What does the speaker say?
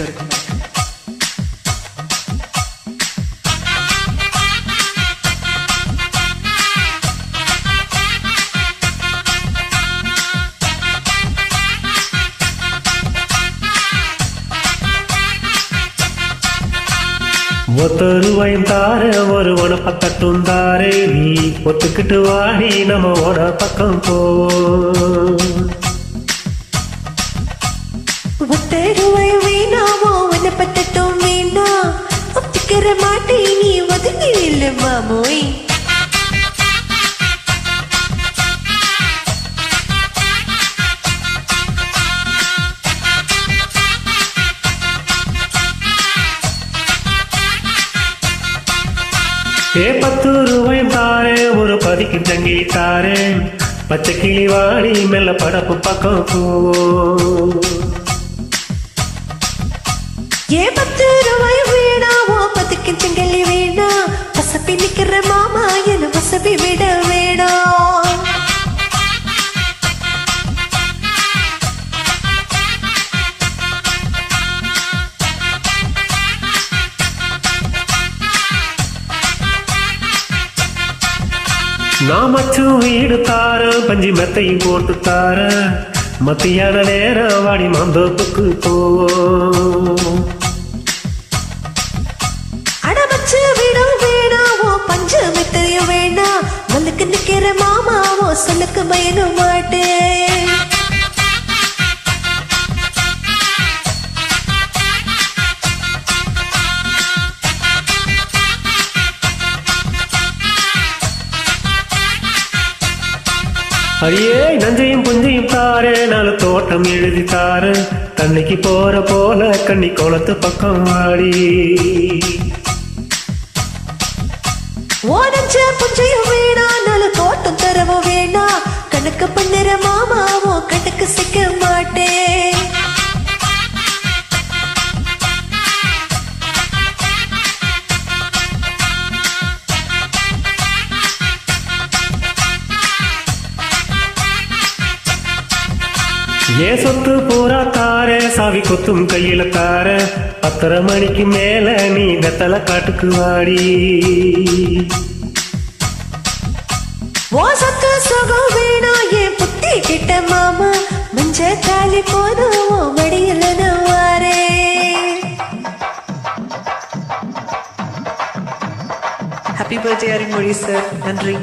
எல்லோருக்கும் வணக்கம் ஒத்தருவாயும் தார ஒரு உனப்பத்தட்டும் தாரே. நீ ஒத்துக்கிட்டு வாடி நம்ம உன பக்கம் போவோம் ஒத்தருவாய் ஒத்துக்கிற மாட்டே நீ ஒதுங்கி இல்லை மாமோய். ஏ பத்து ரூபாயும் தாரே ஒரு பதிக்கு தங்கி தாரே பச்சை கிளி வாடி மெல்ல படப்பு பக்கம் போவோம் ஏ பத்து ரூபாய் வேணாமோ பத்துக்கு திங்களி வேணா. வசப்பி நிக்கிற மாமா என வசப்பி விட வேணாம் நான் மச்சும் வீடு தார பஞ்சி மெத்தையும் போட்டு தார. மத்தியான நேரம் வாடி மாந்தோப்புக்கு போவோம் அடமச்சு விடும் வேணாவோ? பஞ்சு மெத்தைய வேணா. மல்லுக்கு நிக்கிற மாமாவோ சொல்லுக்கு பயனு மாட்டேன் அடியே நஞ்சையும் புஞ்சையும் தாரே நாலு தோட்டம் எழுதி தாரு. தண்ணிக்கு போற போல கண்ணி கோலத்து பக்கம் ஆடி ஓனஞ்ச புஞ்சையும் வேணா நாலு தோட்டம் தரவோ வேணா. கணக்கு பண்ணுற மாமாவோ கணக்கு சிக்க ஏ சொத்து பூரா சாவி கொத்தும் கையில தார பத்தரை மணிக்கு மேல நீ வெத்தலை காட்டுக்கு வாடி. ஓ சுகம் வேணா என் புத்தி கிட்ட மாமா. மஞ்ச காலி போதும் மடியில் நான் ஹாப்பி பர்த்டே அறிமொழி சார் நன்றி.